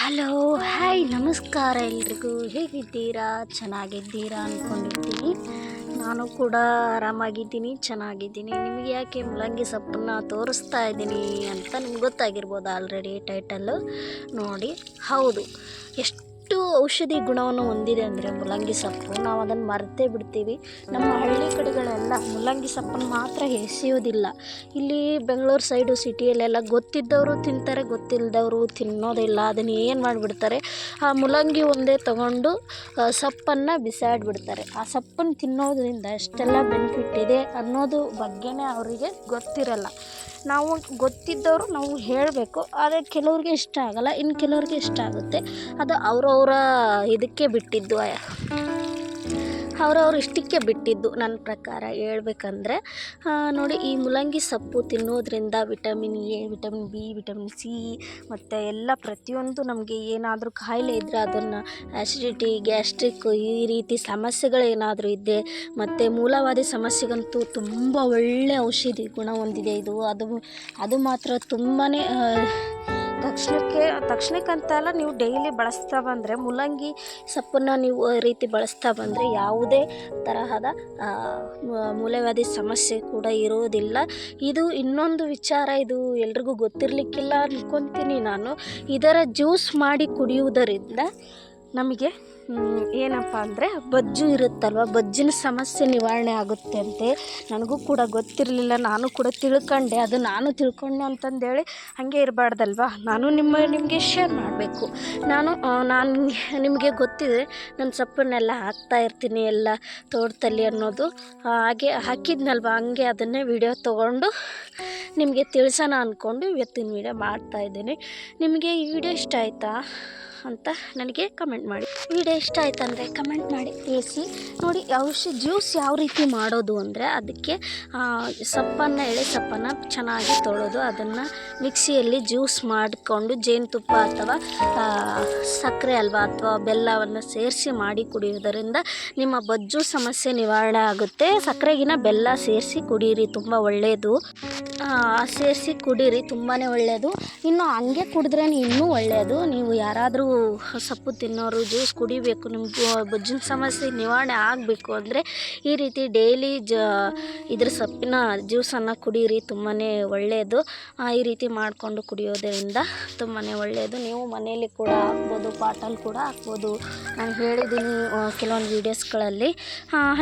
Hello, hi, ನಮಸ್ಕಾರ ಎಲ್ರಿಗೂ. ಹೇಗಿದ್ದೀರಾ? ಚೆನ್ನಾಗಿದ್ದೀರಾ ಅಂದ್ಕೊಂಡಿರ್ತೀನಿ ನಾನು ಕೂಡ ಆರಾಮಾಗಿದ್ದೀನಿ, ಚೆನ್ನಾಗಿದ್ದೀನಿ. ನಿಮಗೆ ಯಾಕೆ ಮುಲಂಗಿ ಸೊಪ್ಪನ್ನ ತೋರಿಸ್ತಾ ಇದ್ದೀನಿ ಅಂತ ನಿಮ್ಗೆ ಗೊತ್ತಾಗಿರ್ಬೋದು ಆಲ್ರೆಡಿ ಟೈಟಲ್ಲು ನೋಡಿ, ಹೌದು. ಎಷ್ಟು ಔಷಧಿ ಗುಣವನ್ನು ಹೊಂದಿದೆ ಅಂದರೆ ಮುಲಂಗಿ ಸೊಪ್ಪು. ನಾವು ಅದನ್ನು ಮರೆತೇ ಬಿಡ್ತೀವಿ. ನಮ್ಮ ಹಳ್ಳಿ ಕಡೆಗಳೆಲ್ಲ ಮುಲಂಗಿ ಸೊಪ್ಪನ್ನು ಮಾತ್ರ ಎಸೆಯೋದಿಲ್ಲ. ಇಲ್ಲಿ ಬೆಂಗಳೂರು ಸೈಡು ಸಿಟಿಯಲ್ಲೆಲ್ಲ ಗೊತ್ತಿದ್ದವರು ತಿಂತಾರೆ, ಗೊತ್ತಿಲ್ಲದವರು ತಿನ್ನೋದಿಲ್ಲ. ಅದನ್ನು ಏನು ಮಾಡಿಬಿಡ್ತಾರೆ? ಆ ಮುಲಂಗಿ ಒಂದೇ ತಗೊಂಡು ಸೊಪ್ಪನ್ನು ಬಿಸಾಡಿಬಿಡ್ತಾರೆ. ಆ ಸೊಪ್ಪನ್ನು ತಿನ್ನೋದ್ರಿಂದ ಎಷ್ಟೆಲ್ಲ ಬೆನಿಫಿಟ್ ಇದೆ ಅನ್ನೋದು ಬಗ್ಗೆನೇ ಅವರಿಗೆ ಗೊತ್ತಿರಲ್ಲ. ನಾವು ಗೊತ್ತಿದ್ದವರು ನಾವು ಹೇಳಬೇಕು, ಆದರೆ ಕೆಲವ್ರಿಗೆ ಇಷ್ಟ ಆಗಲ್ಲ, ಇನ್ನು ಕೆಲವ್ರಿಗೆ ಇಷ್ಟ ಆಗುತ್ತೆ. ಅದು ಅವರವರ ಇದಕ್ಕೆ ಬಿಟ್ಟಿದ್ದು ಅವ್ರವ್ರ ಇಷ್ಟಕ್ಕೆ ಬಿಟ್ಟಿದ್ದು ನನ್ನ ಪ್ರಕಾರ. ಹೇಳ್ಬೇಕಂದ್ರೆ ನೋಡಿ ಈ ಮುಲಂಗಿ ಸೊಪ್ಪು ತಿನ್ನೋದ್ರಿಂದ vitamin A, vitamin B, vitamin C ಮತ್ತು ಎಲ್ಲ ಪ್ರತಿಯೊಂದು ನಮಗೆ ಏನಾದರೂ ಕಾಯಿಲೆ ಇದ್ದರೆ ಅದನ್ನು ಆ್ಯಸಿಡಿಟಿ ಗ್ಯಾಸ್ಟ್ರಿಕ್ ಈ ರೀತಿ ಸಮಸ್ಯೆಗಳೇನಾದರೂ ಇದ್ದರೆ ಮತ್ತು ಮೂಲವಾದಿ ಸಮಸ್ಯೆಗಂತೂ ತುಂಬ ಒಳ್ಳೆಯ ಔಷಧಿ ಗುಣ ಹೊಂದಿದೆ ಇದು. ಅದು ಅದು ಮಾತ್ರ ತುಂಬಾ ತಕ್ಷಣಕ್ಕೆ, ತಕ್ಷಣಕ್ಕಂತಲ್ಲ ನೀವು ಡೈಲಿ ಬಳಸ್ತಾ ಬಂದರೆ ಮೂಲಂಗಿ ಸೊಪ್ಪನ್ನು ನೀವು ರೀತಿ ಬಳಸ್ತಾ ಬಂದರೆ ಯಾವುದೇ ತರಹದ ಮೂಲವ್ಯಾಧಿ ಸಮಸ್ಯೆ ಕೂಡ ಇರೋದಿಲ್ಲ. ಇದು ಇನ್ನೊಂದು ವಿಚಾರ, ಇದು ಎಲ್ರಿಗೂ ಗೊತ್ತಿರಲಿಕ್ಕಿಲ್ಲ ಅಂದ್ಕೊತೀನಿ ನಾನು. ಇದರ ಜ್ಯೂಸ್ ಮಾಡಿ ಕುಡಿಯುವುದರಿಂದ ನಮಗೆ ಏನಪ್ಪ ಅಂದರೆ ಬೊಜ್ಜು ಇರುತ್ತಲ್ವ? ಬಜ್ಜಿನ ಸಮಸ್ಯೆ ನಿವಾರಣೆ ಆಗುತ್ತೆ ಅಂತೆ. ನನಗೂ ಕೂಡ ಗೊತ್ತಿರಲಿಲ್ಲ, ನಾನು ಕೂಡ ತಿಳ್ಕೊಂಡೆ. ಅದು ನಾನು ತಿಳ್ಕೊಂಡೆ ಅಂತಂದೇಳಿ ಹಾಗೆ ಇರಬಾರ್ದಲ್ವ? ನಾನು ನಿಮ್ಮ, ನಿಮಗೆ ಶೇರ್ ಮಾಡಬೇಕು. ನಾನು ನಾನು ನಿಮಗೆ ಗೊತ್ತಿದೆ, ನಾನು ಸೊಪ್ಪನ್ನೆಲ್ಲ ಹಾಕ್ತಾ ಇರ್ತೀನಿ ಎಲ್ಲ ತೋಟದಲ್ಲಿ ಅನ್ನೋದು. ಹಾಗೆ ಹಾಕಿದ್ನಲ್ವ? ಹಂಗೆ ಅದನ್ನೇ ವಿಡಿಯೋ ತೊಗೊಂಡು ನಿಮಗೆ ತಿಳಿಸೋಣ ಅಂದ್ಕೊಂಡು ಇವತ್ತಿನ ವಿಡಿಯೋ ಮಾಡ್ತಾಯಿದ್ದೀನಿ ನಿಮಗೆ ಈ ವಿಡಿಯೋ ಇಷ್ಟ ಆಯಿತಾ ಅಂತ ನನಗೆ ಕಮೆಂಟ್ ಮಾಡಿ. ವಿಡಿಯೋ ಇಷ್ಟ ಆಯ್ತು ಅಂದರೆ ಕಮೆಂಟ್ ಮಾಡಿ, ತಿಳಿಸಿ. ನೋಡಿ ಔಷಧಿ ಜ್ಯೂಸ್ ಯಾವ ರೀತಿ ಮಾಡೋದು ಅಂದರೆ ಅದಕ್ಕೆ ಸೊಪ್ಪನ್ನು, ಎಳೆ ಸೊಪ್ಪನ್ನು ಚೆನ್ನಾಗಿ ತೊಳೆದು ಅದನ್ನು ಮಿಕ್ಸಿಯಲ್ಲಿ ಜ್ಯೂಸ್ ಮಾಡಿಕೊಂಡು ಜೇನುತುಪ್ಪ ಅಥವಾ ಸಕ್ಕರೆ ಅಲ್ವಾ ಅಥವಾ ಬೆಲ್ಲವನ್ನು ಸೇರಿಸಿ ಮಾಡಿ ಕುಡಿಯೋದರಿಂದ ನಿಮ್ಮ ಬೊಜ್ಜು ಸಮಸ್ಯೆ ನಿವಾರಣೆ ಆಗುತ್ತೆ. ಸಕ್ಕರೆಗಿನ ಬೆಲ್ಲ ಸೇರಿಸಿ ಕುಡಿಯಿರಿ ತುಂಬ ಒಳ್ಳೆಯದು ಸೇರಿಸಿ ಕುಡೀರಿ ತುಂಬಾ ಒಳ್ಳೆಯದು ಇನ್ನು ಹಂಗೆ ಕುಡಿದ್ರೆ ಇನ್ನೂ ಒಳ್ಳೆಯದು ನೀವು ಯಾರಾದರೂ ಸೊಪ್ಪು ತಿನ್ನೋರು, ಜ್ಯೂಸ್ ಕುಡಿಬೇಕು, ನಿಮ್ಗೆ ಬೊಜ್ಜಿನ ಸಮಸ್ಯೆ ನಿವಾರಣೆ ಆಗಬೇಕು ಅಂದರೆ ಈ ರೀತಿ ಡೈಲಿ ಜ ಇದ್ರ ಸೊಪ್ಪಿನ ಜ್ಯೂಸನ್ನು ಕುಡೀರಿ ತುಂಬಾ ಒಳ್ಳೆಯದು ಈ ರೀತಿ ಮಾಡಿಕೊಂಡು ಕುಡಿಯೋದರಿಂದ ತುಂಬಾ ಒಳ್ಳೆಯದು ನೀವು ಮನೆಯಲ್ಲಿ ಕೂಡ ಹಾಕ್ಬೋದು, ಪಾಟಲ್ ಕೂಡ ಹಾಕ್ಬೋದು. ನಾನು ಹೇಳಿದ್ದೀನಿ ಕೆಲವೊಂದು ವೀಡಿಯೋಸ್ಗಳಲ್ಲಿ.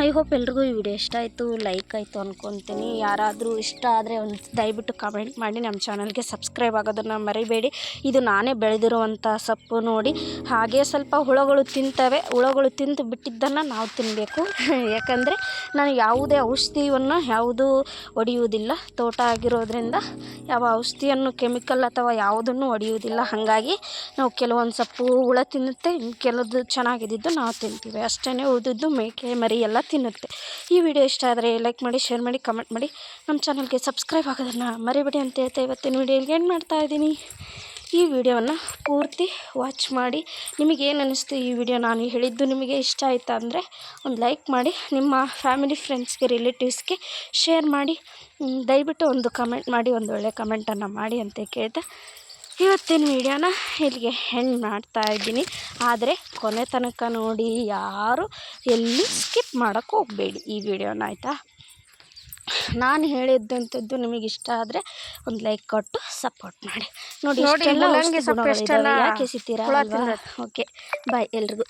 ಐ ಹೋಪ್ ಎಲ್ರಿಗೂ ಈ ವಿಡಿಯೋ ಇಷ್ಟ ಆಯಿತು, ಲೈಕ್ ಆಯಿತು ಅಂದ್ಕೊತೀನಿ ಯಾರಾದರೂ ಇಷ್ಟ ಆದರೆ ಒಂದು ದಯವಿಟ್ಟು ಕಮೆಂಟ್ ಮಾಡಿ. ನಮ್ಮ ಚಾನಲ್ಗೆ ಸಬ್ಸ್ಕ್ರೈಬ್ ಆಗೋದನ್ನು ಮರಿಬೇಡಿ. ಇದು ನಾನೇ ಬೆಳೆದಿರುವಂಥ ಸೊಪ್ಪು ನೋಡಿ. ಹಾಗೆ ಸ್ವಲ್ಪ ಹುಳಗಳು ತಿಂತವೆ. ಹುಳಗಳು ತಿಂದು ಬಿಟ್ಟಿದ್ದನ್ನು ನಾವು ತಿನ್ನಬೇಕು ಯಾಕಂದರೆ ನಾನು ಯಾವುದೇ ಔಷಧಿಯನ್ನು ಯಾವುದೂ ಹೊಡೆಯುವುದಿಲ್ಲ ತೋಟ ಆಗಿರೋದ್ರಿಂದ ಯಾವ ಔಷಧಿಯನ್ನು, ಕೆಮಿಕಲ್ ಅಥವಾ ಯಾವುದನ್ನು ಹೊಡೆಯುವುದಿಲ್ಲ ಹಾಗಾಗಿ ನಾವು ಕೆಲವೊಂದು ಸೊಪ್ಪು, ಹುಳ ತಿನ್ನುತ್ತೆ. ಕೆಲವು ಚೆನ್ನಾಗಿದ್ದು ನಾವು ತಿಂತೀವಿ. ಅಷ್ಟೇ ಉಳಿದಿದ್ದು ಮೇಕೆ, ಮರಿ ಎಲ್ಲ ತಿನ್ನುತ್ತೆ. ಈ ವಿಡಿಯೋ ಇಷ್ಟ ಆದರೆ ಲೈಕ್ ಮಾಡಿ ಶೇರ್ ಮಾಡಿ ಕಮೆಂಟ್ ಮಾಡಿ. ನಮ್ಮ ಚಾನಲ್ಗೆ ಸಬ್ಸ್ಕ್ರೈಬ್ ಆಗೋದನ್ನು ಮರಿಬೇಡಿ ಅಂತ ಹೇಳ್ತಾ ಇವತ್ತಿನ ವಿಡಿಯೋಗೆ ಏನು ಮಾಡ್ತಾ ಇದ್ದೀನಿ. ಈ ವಿಡಿಯೋವನ್ನು ಪೂರ್ತಿ ವಾಚ್ ಮಾಡಿ. ನಿಮಗೇನು ಅನ್ನಿಸ್ತು ಈ ವಿಡಿಯೋ? ನಾನು ಹೇಳಿದ್ದು ನಿಮಗೆ ಇಷ್ಟ ಆಯಿತಾ ಅಂದರೆ ಒಂದು ಲೈಕ್ ಮಾಡಿ, ನಿಮ್ಮ ಫ್ಯಾಮಿಲಿ ಫ್ರೆಂಡ್ಸ್ಗೆ ರಿಲೇಟಿವ್ಸ್ಗೆ ಶೇರ್ ಮಾಡಿ. ದಯವಿಟ್ಟು ಒಂದು ಕಮೆಂಟ್ ಮಾಡಿ, ಒಂದು ಒಳ್ಳೆಯ ಕಮೆಂಟನ್ನು ಮಾಡಿ ಅಂತ ಕೇಳ್ತಾ ಇವತ್ತಿನ ವಿಡಿಯೋನ ಇಲ್ಲಿಗೆ ಹೆಣ್ಣು ಮಾಡ್ತಾ ಇದ್ದೀನಿ. ಆದರೆ ಕೊನೆ ತನಕ ನೋಡಿ, ಯಾರು ಎಲ್ಲಿ ಸ್ಕಿಪ್ ಮಾಡೋಕ್ಕೆ ಹೋಗಬೇಡಿ ಈ ವಿಡಿಯೋನ, ಆಯಿತಾ? ನಾನು ಹೇಳಿದ್ದಂಥದ್ದು ನಿಮಗೆ ಇಷ್ಟ ಆದರೆ ಒಂದು ಲೈಕ್ ಕೊಟ್ಟು ಸಪೋರ್ಟ್ ಮಾಡಿ. ನೋಡಿ ನೋಡಿ, ಇಷ್ಟೆಲ್ಲ ಮೂಲಂಗಿ ಔಷಧಿ ಸೊಪ್ಪು ಯಾಕೆ ಅಲ್ವಾ? ಓಕೆ ಬಾಯ್ ಎಲ್ರಿಗೂ.